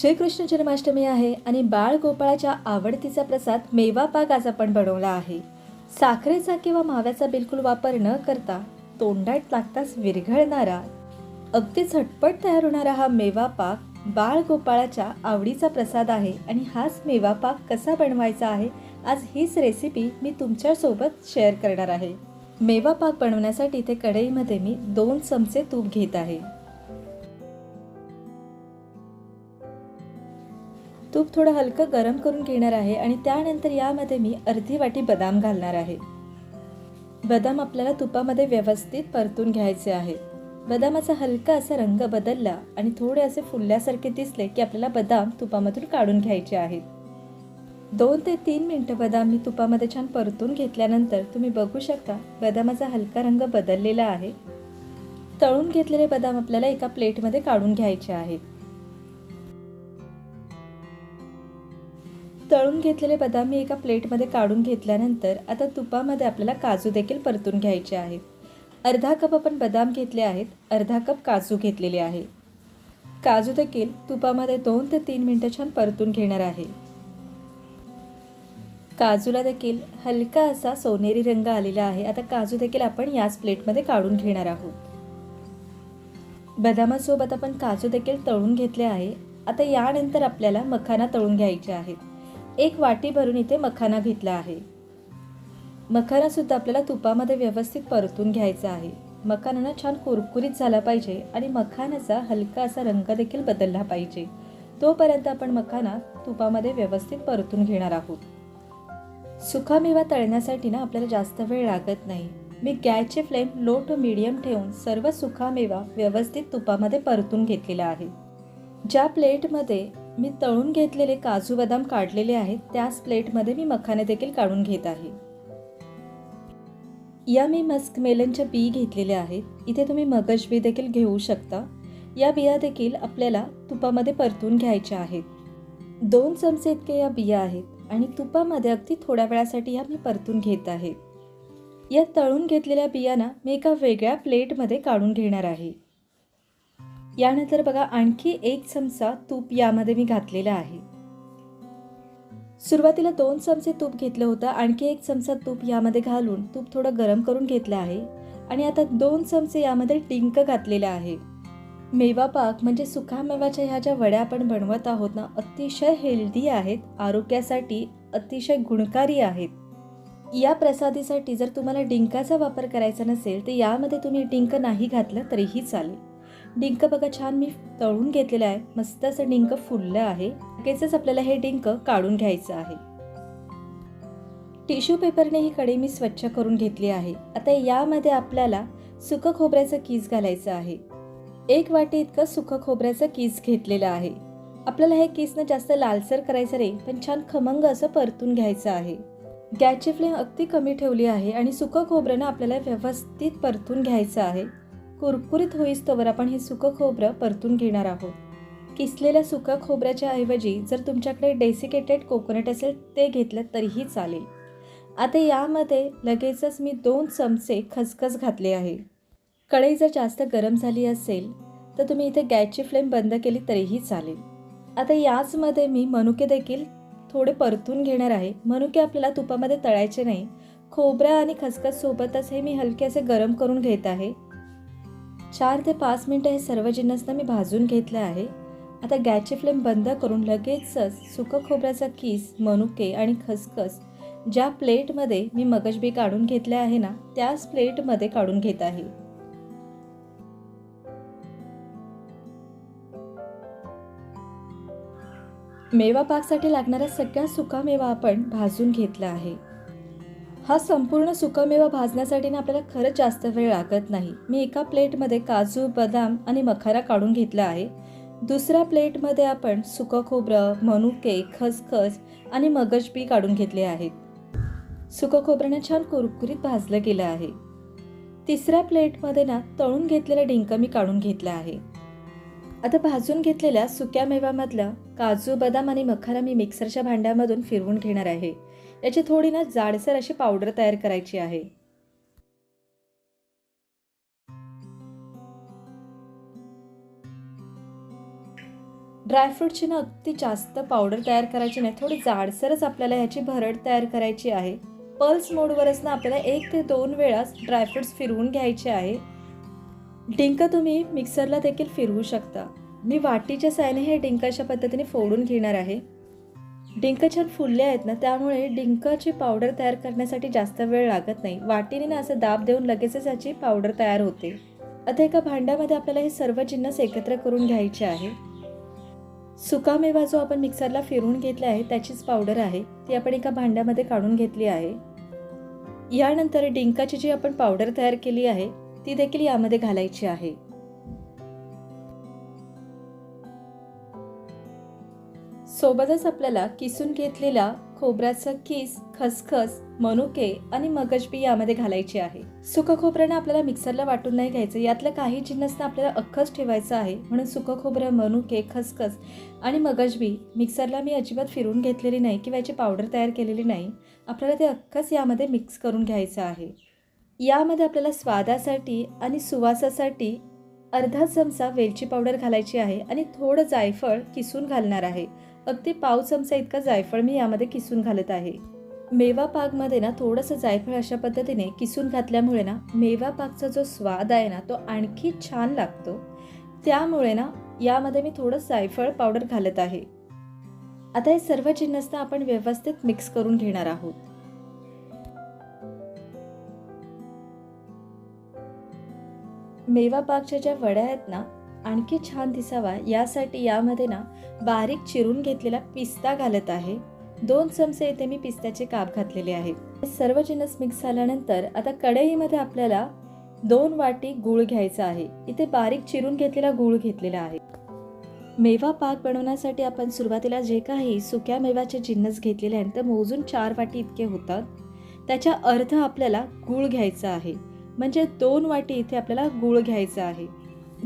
श्रीकृष्ण जन्माष्टमी आहे आणि बाळ गोपाळाच्या आवडतीचा प्रसाद मेवा पाक आज आपण बनवला आहे. साखरेचा किंवा माव्याचा बिलकुल वापर न करता तोंडात लागताच विरघळणारा अगदी झटपट तयार होणारा हा मेवा पाक बाळ गोपाळाच्या आवडीचा प्रसाद आहे आणि हाच मेवा पाक कसा बनवायचा आहे आज हीच रेसिपी मी तुमच्यासोबत शेअर करणार आहे. मेवा पाक बनवण्यासाठी इथे कढईमध्ये मी दोन चमचे तूप घेत आहे. तूप थोडं हलकं गरम करून घेणार आहे आणि त्यानंतर यामध्ये मी अर्धी वाटी बदाम घालणार आहे. बदाम आपल्याला तुपामध्ये व्यवस्थित परतून घ्यायचे आहे. बदामाचा हलका असा रंग बदलला आणि थोडे असे फुलल्यासारखे दिसले की आपल्याला बदाम तुपामधून काढून घ्यायचे आहेत. दोन ते तीन मिनटं बदाम मी तुपामध्ये छान परतून घेतल्यानंतर तुम्ही बघू शकता बदामाचा हलका रंग बदललेला आहे. तळून घेतलेले बदाम आपल्याला एका प्लेटमध्ये काढून घ्यायचे आहेत. तळून घेतलेले बदाम मी एका प्लेटमध्ये काढून घेतल्यानंतर आता तुपामध्ये आपल्याला काजू देखील परतून घ्यायचे आहेत अर्धा कप आपण बदाम घेतले आहेत अर्धा कप काजू घेतलेले आहे. काजू देखील तुपामध्ये दोन ते तीन मिनटं छान परतून घेणार आहे. काजूला देखील हलका असा सोनेरी रंग आलेला आहे. आता काजू देखील आपण याच प्लेटमध्ये काढून घेणार आहोत. बदामासोबत आपण काजू देखील तळून घेतले आहे. आता यानंतर आपल्याला मखाना तळून घ्यायचे आहेत. एक वाटी भरून इथे मखाना घेतला आहे. मखानासुद्धा आपल्याला तुपामध्ये व्यवस्थित परतून घ्यायचा आहे. मखाना छान कुरकुरीत झाला पाहिजे आणि मखानाचा हलका असा रंग देखील बदलला पाहिजे. तोपर्यंत आपण मखाना तुपामध्ये व्यवस्थित परतून घेणार आहोत. सुका मेवा तळण्यासाठी ना आपल्याला जास्त वेळ लागत नाही. मी गॅसचे फ्लेम लो टू मिडियम ठेवून सर्व सुका मेवा व्यवस्थित तुपामध्ये परतून घेतलेला आहे. ज्या प्लेटमध्ये मी तळून घेतलेले काजू बदाम काढलेले आहेत त्याच प्लेटमध्ये मी मखाने देखील काढून घेत आहे. या मी मस्क मेलनच्या बी घेतलेल्या आहेत इथे तुम्ही मगज बी देखील घेऊ शकता. या बिया देखील आपल्याला तुपामध्ये परतून घ्यायच्या आहेत. दोन चमचे इतके या बिया आहेत आणि तुपामध्ये अगदी थोड्या वेळासाठी या मी परतून घेत आहे. या तळून घेतलेल्या बियांना मी एका वेगळ्या प्लेटमध्ये काढून घेणार आहे. यानंतर बघा आणखी एक चमचा तूप यामध्ये मी घातलेला आहे. सुरुवातीला दोन चमचे तूप घेतलं होतं आणखी एक चमचा तूप यामध्ये घालून तूप थोडं गरम करून घेतलं आहे. आणि आता दोन चमचे यामध्ये डिंक घातलेलं आहे. मेवा पाक म्हणजे सुका मेवाच्या ह्या ज्या वड्या आपण बनवत आहोत ना अतिशय हेल्दी आहेत आरोग्यासाठी अतिशय गुणकारी आहेत. या प्रसादीसाठी जर तुम्हाला डिंकाचा वापर करायचा नसेल तर यामध्ये तुम्ही डिंक नाही घातलं तरीही चालेल. डिंक बघा छान मी तळून घेतलेलं आहे. मस्त असं डिंक फुललं आहे. लगेचच आपल्याला हे डिंक काढून घ्यायचं आहे. टिश्यू पेपरने ही कढई मी स्वच्छ करून घेतली आहे. आता यामध्ये आपल्याला सुकं खोबऱ्याचं कीज घालायचं आहे. एक वाटी इतकं सुकं खोबऱ्याचं कीज घेतलेलं आहे. आपल्याला हे केसनं जास्त लालसर करायचं रे पण छान खमंग असं परतून घ्यायचं आहे. गॅसची फ्लेम अगदी कमी ठेवली आहे आणि सुकं खोबऱ्यानं आपल्याला व्यवस्थित परतून घ्यायचं आहे. कुरकुरीत होईस्तोवर आपण हे सुकं खोबरं परतून घेणार आहोत. किसलेल्या सुका खोबऱ्याच्या ऐवजी जर तुमच्याकडे डेसिकेटेड कोकोनट असेल ते घेतलं तरीही चालेल. आता यामध्ये लगेचच मी दोन चमचे खसखस घातले आहे. कढई जर जास्त गरम झाली असेल तर तुम्ही इथे गॅसची फ्लेम बंद केली तरीही चालेल. आता याचमध्ये मी मनुके देखील थोडे परतून घेणार आहे. मनुके आपल्याला तुपामध्ये तळायचे नाही. खोबरा आणि खसखस सोबतच हे मी हलके असे गरम करून घेत आहे. चार ते पाच मिनटं हे सर्व जिन्नसनं मी भाजून घेतलं आहे. आता गॅसची फ्लेम बंद करून लगेचच सुकं खोबऱ्याचा किस मनुके आणि खसखस ज्या प्लेटमध्ये मी मगजबी काढून घेतले आहे ना त्याच प्लेटमध्ये काढून घेत आहे. मेवा पाकसाठी लागणारा सगळा सुका मेवा आपण भाजून घेतला आहे. हा संपूर्ण सुकामेवा भाजण्यासाठी ना आपल्याला खरंच जास्त वेळ लागत नाही. मी एका प्लेटमध्ये काजू बदाम आणि मखारा काढून घेतला आहे. दुसऱ्या प्लेटमध्ये आपण सुकं खोबरं मनुके खसखस आणि मगजबी काढून घेतले आहेत. सुकं खोबऱ्यानं छान कुरकुरीत भाजलं गेलं आहे. तिसऱ्या प्लेटमध्ये ना तळून घेतलेला डिंक मी काढून घेतला आहे. आता भाजून घेतलेल्या सुक्या मेवामधलं काजू बदाम आणि मखारा मी मिक्सरच्या भांड्यामधून फिरवून घेणार आहे. याची थोडी ना जाडसर अशी पावडर तयार करायची आहे. ड्रायफ्रूटची ना अगदी जास्त पावडर तयार करायची नाही थोडी जाडसरच आपल्याला ह्याची भरड तयार करायची आहे. पल्स मोडवरच ना आपल्याला एक ते दोन वेळाच ड्रायफ्रुट्स फिरवून घ्यायचे आहे. डिंक तुम्ही मिक्सरला देखील फिरवू शकता. मी वाटीच्या सायने हे डिंक अशा पद्धतीने फोडून घेणार आहे. डिंक छान फुलले आहेत ना त्यामुळे डिंकाची पावडर तयार करण्यासाठी जास्त वेळ लागत नाही. वाटीने ना असं दाब देऊन लगेचच याची पावडर तयार होते. आता एका भांड्यामध्ये आपल्याला हे सर्व जिन्नस एकत्र करून घ्यायचे आहे. सुकामेवा जो आपण मिक्सरला फिरवून घेतला आहे त्याचीच पावडर आहे. ती आपण एका भांड्यामध्ये काढून घेतली आहे. यानंतर डिंकाची जी आपण पावडर तयार केली आहे ती देखील यामध्ये घालायची आहे. सोबतच आपल्याला किसून घेतलेला खोबऱ्याचा किस खसखस मनुके आणि मगजबी यामध्ये घालायची आहे. सुकं खोबऱ्यानं आपल्याला मिक्सरला वाटून नाही घ्यायचं. यातलं काही जिन्नसनं आपल्याला अख्खच ठेवायचं आहे. म्हणून सुकं खोबरं मनुके खसखस आणि मगजबी मिक्सरला मी अजिबात फिरून घेतलेली नाही किंवा याची पावडर तयार केलेली नाही. आपल्याला ते अख्खच यामध्ये मिक्स करून घ्यायचं आहे. यामध्ये आपल्याला स्वादासाठी आणि सुवासासाठी अर्धा चमचा वेलची पावडर घालायची आहे आणि थोडं जायफळ किसून घालणार आहे. अगदी पाव चमचा इतका जायफळ मी यामध्ये किसून घालत आहे. मेवा पाकमध्ये ना थोडंसं जायफळ अशा पद्धतीने किसून घातल्यामुळे ना मेवा पाकचा जो स्वाद आहे ना तो आणखी छान लागतो. त्यामुळे ना यामध्ये मी थोडं जायफळ पावडर घालत आहे. आता हे सर्व जिन्नस आपण व्यवस्थित मिक्स करून घेणार आहोत. मेवा पाकच्या ज्या वड्या आहेत ना आणखी छान दिसावा यासाठी यामध्ये ना बारीक चिरून घेतलेला पिस्ता घालत आहे. दोन चमचे इथे मी पिस्त्याचे काप घातलेले आहेत. सर्व जिन्नस मिक्स झाल्यानंतर आता कढईमध्ये आपल्याला दोन वाटी गूळ घ्यायचा आहे. इथे बारीक चिरून घेतलेला गूळ घेतलेला आहे. मेवा पाक बनवण्यासाठी आपण सुरुवातीला जे काही सुक्या मेव्याचे जिन्नस घेतलेले आहेत तर मोजून चार वाटी इतके होतात. त्याच्या अर्ध आपल्याला गूळ घ्यायचा आहे. म्हणजे दोन वाटी इथे आपल्याला गूळ घ्यायचा आहे.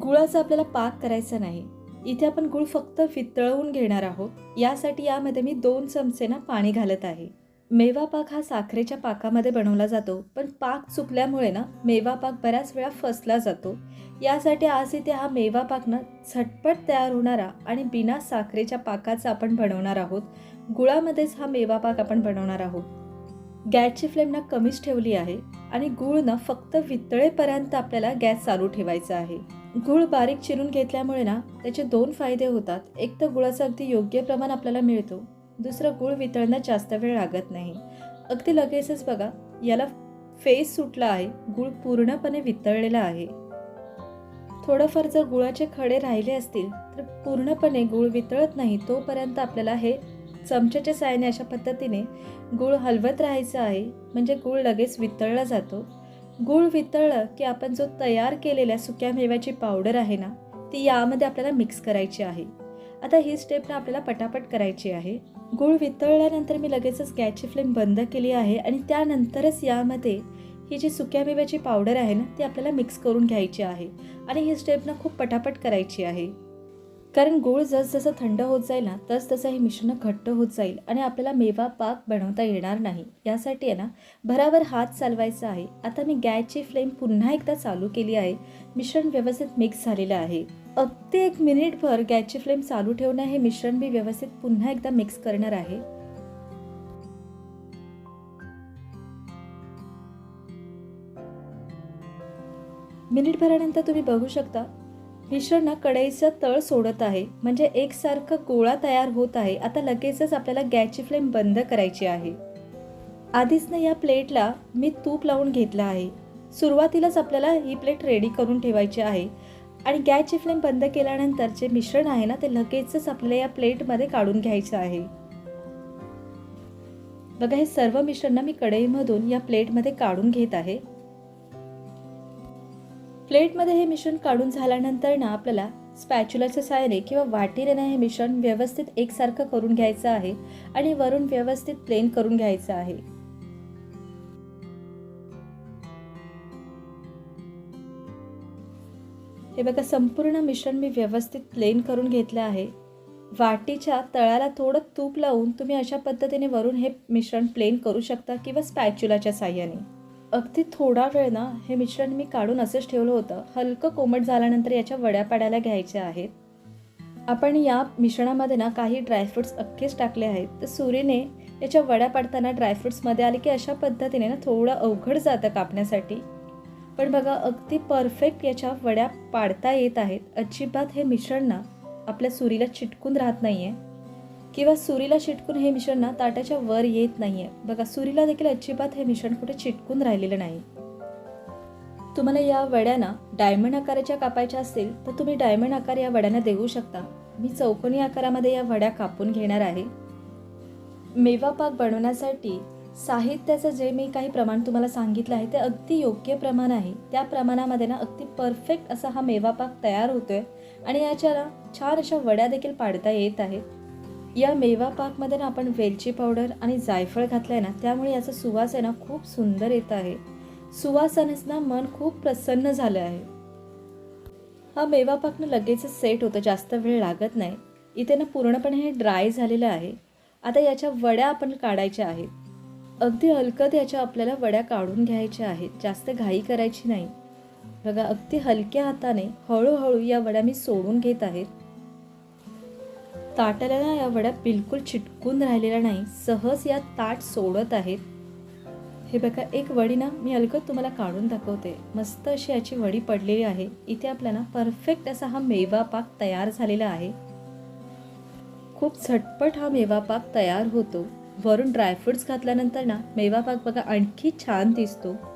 गुळाचा आपल्याला पाक करायचा नाही. इथे आपण गुळ फक्त वितळवून घेणार आहोत. यासाठी यामध्ये मी दोन चमचे ना पाणी घालत आहे. मेवा पाक हा साखरेच्या पाकामध्ये बनवला जातो पण पाक चुकल्यामुळे ना मेवा पाक बऱ्याच वेळा फसला जातो. यासाठी आज इथे हा मेवा पाक ना झटपट तयार होणारा आणि बिना साखरेच्या पाकाचा आपण बनवणार आहोत. गुळामध्येच हा मेवा पाक आपण बनवणार आहोत. गॅसची फ्लेम ना कमीच ठेवली आहे आणि गूळ ना फक्त वितळेपर्यंत आपल्याला गॅस चालू ठेवायचा आहे. गूळ बारीक चिरून घेतल्यामुळे ना त्याचे दोन फायदे होतात. एक तर गुळाचं अगदी योग्य प्रमाण आपल्याला मिळतो. दुसरं गूळ वितळण्यात जास्त वेळ लागत नाही. अगदी लगेचच बघा याला फेस सुटला आहे गूळ पूर्णपणे वितळलेला आहे. थोडंफार जर गुळाचे खडे राहिले असतील तर पूर्णपणे गूळ वितळत नाही तोपर्यंत आपल्याला हे चमच्याच्या साहाय्याने अशा पद्धतीने गूळ हलवत राहायचं आहे. म्हणजे गूळ लगेच वितळला जातो. गूळ वितळलं की आपण जो तयार केलेल्या सुक्या मेव्याची पावडर आहे ना ती यामध्ये आपल्याला मिक्स करायची आहे. आता ही स्टेप ना आपल्याला पटापट करायची आहे. गूळ वितळल्यानंतर मी लगेचच गॅसची फ्लेम बंद केली आहे आणि त्यानंतरच यामध्ये ही जी सुक्या मेव्याची पावडर आहे ना ती आपल्याला मिक्स करून घ्यायची आहे. आणि ही स्टेप ना खूप पटापट करायची आहे. कारण गूळ जसजसं थंड होत जाईल ना तस तसं हे मिश्रण घट्ट होत जाईल आणि आपल्याला मेवा पाक बनवता येणार नाही. यासाठी आहे ना भराभर हात चालवायचा आहे. आता मी गॅसची फ्लेम पुन्हा एकदा चालू केली आहे. मिश्रण व्यवस्थित मिक्स झालेलं आहे. अगदी एक मिनिटभर गॅसची फ्लेम चालू ठेवणं हे मिश्रण मी व्यवस्थित पुन्हा एकदा मिक्स करणार आहे. मिनिटभरानंतर तुम्ही बघू शकता मिश्रण ना कढईचं तळ सोडत आहे. म्हणजे एकसारखं गोळा तयार होत आहे. आता लगेचच आपल्याला गॅसची फ्लेम बंद करायची आहे. आधीच ना या प्लेटला मी तूप लावून घेतलं आहे. सुरुवातीलाच आपल्याला ही प्लेट रेडी करून ठेवायची आहे. आणि गॅसची फ्लेम बंद केल्यानंतर जे मिश्रण आहे ना ते लगेचच आपल्याला या प्लेटमध्ये काढून घ्यायचं आहे. बघा हे सर्व मिश्रण ना मी कढईमधून या प्लेटमध्ये काढून घेत आहे. प्लेटमध्ये हे मिश्रण काढून झाल्यानंतर ना आपल्याला स्पॅच्युलाच्या साहाय्याने किंवा वाटीने हे मिश्रण व्यवस्थित एकसारखं करून घ्यायचं आहे आणि वरून व्यवस्थित प्लेन करून घ्यायचं आहे. हे बघा संपूर्ण मिश्रण मी व्यवस्थित प्लेन करून घेतलं आहे. वाटीच्या तळाला थोडं तूप लावून तुम्ही अशा पद्धतीने वरून हे मिश्रण प्लेन करू शकता किंवा स्पॅच्युलाच्या साह्याने. अगदी थोडा वेळ ना हे मिश्रण मी काढून असंच ठेवलं होतं. हलकं कोमट झाल्यानंतर याच्या वड्या पाडायला घ्यायच्या आहेत. आपण या मिश्रणामध्ये ना काही ड्रायफ्रुट्स अख्खेच टाकले आहेत. तर सुरीने याच्या वड्या पाडताना ड्रायफ्रुट्समध्ये आले की अशा पद्धतीने ना थोडं अवघड जातं कापण्यासाठी. पण बघा अगदी परफेक्ट याच्या वड्या पाडता येत आहेत. अजिबात हे मिश्रण ना आपल्या सुरीला चिटकून राहत नाही आहे किंवा सुरीला चिटकून हे मिश्रण ना ताटाच्या वर येत नाही आहे बघा सुरीला देखील अजिबात हे मिश्रण कुठे चिटकून राहिलेलं नाही. तुम्हाला या वड्यांना डायमंड आकाराच्या कापायच्या असतील तर तुम्ही डायमंड आकार या वड्यांना देऊ शकता. मी चौकोनी आकारामध्ये या वड्या कापून घेणार आहे. मेवा पाक बनवण्यासाठी साहित्याचं जे मी काही प्रमाण तुम्हाला सांगितलं आहे ते अगदी योग्य प्रमाण आहे. त्या प्रमाणामध्ये ना अगदी परफेक्ट असा हा मेवा पाक तयार होतोय आणि याच्या छान अशा वड्या देखील पाडता येत आहेत. या मेवा पाकमध्ये ना आपण वेलची पावडर आणि जायफळ घातलं आहे ना त्यामुळे याचा सुवास आहे ना खूप सुंदर येत आहे. सुवासानेच ना मन खूप प्रसन्न झालं आहे. हा मेवा पाक ना लगेच सेट होतं जास्त वेळ लागत नाही. इथे ना पूर्णपणे हे ड्राय झालेलं आहे. आता याच्या वड्या आपण काढायच्या आहेत. अगदी हलकत याच्या आपल्याला वड्या काढून घ्यायच्या आहेत जास्त घाई करायची नाही. बघा अगदी हलक्या हाताने हळूहळू या वड्या मी सोडून घेत आहेत ताटाला ना या वड्या बिलकुल चिटकून राहिलेल्या नाही. सहज या ताट सोडत आहेत. हे बघा एक वडी ना मी अलगद तुम्हाला काढून दाखवते. मस्त अशी याची वडी पडलेली आहे. इथे आपल्याला परफेक्ट असा हा मेवा पाक तयार झालेला आहे. खूप झटपट हा मेवा पाक तयार होतो. वरून ड्रायफ्रुट्स घातल्यानंतर ना मेवा पाक बघा आणखी छान दिसतो.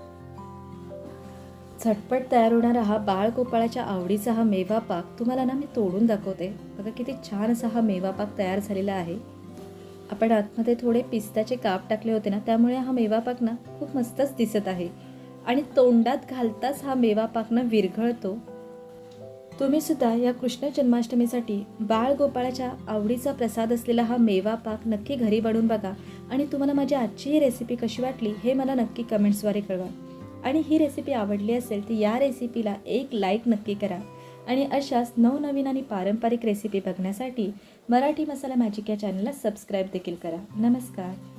झटपट तयार होणारा हा बाळ गोपाळाच्या आवडीचा हा मेवा पाक तुम्हाला ना मी तोडून दाखवते. बघा किती छान असा हा मेवा पाक तयार झालेला आहे. आपण आतमध्ये थोडे पिस्त्याचे काप टाकले होते ना त्यामुळे हा मेवा पाक ना खूप मस्तच दिसत आहे. आणि तोंडात घालताच हा मेवा पाक ना विरघळतो. तुम्ही सुद्धा या कृष्ण जन्माष्टमीसाठी बाळ गोपाळाच्या आवडीचा प्रसाद असलेला हा मेवा पाक नक्की घरी बनवून बघा. आणि तुम्हाला माझी आजची ही रेसिपी कशी वाटली हे मला नक्की कमेंट्सद्वारे कळवा. आणि ही रेसिपी आवडली असेल तर या रेसिपीला एक लाईक नक्की करा. आणि अशाच नवनवीन आणि पारंपरिक रेसिपी बघण्यासाठी मराठी मसाला मॅजिक या चॅनलला सबस्क्राईब देखील करा. नमस्कार.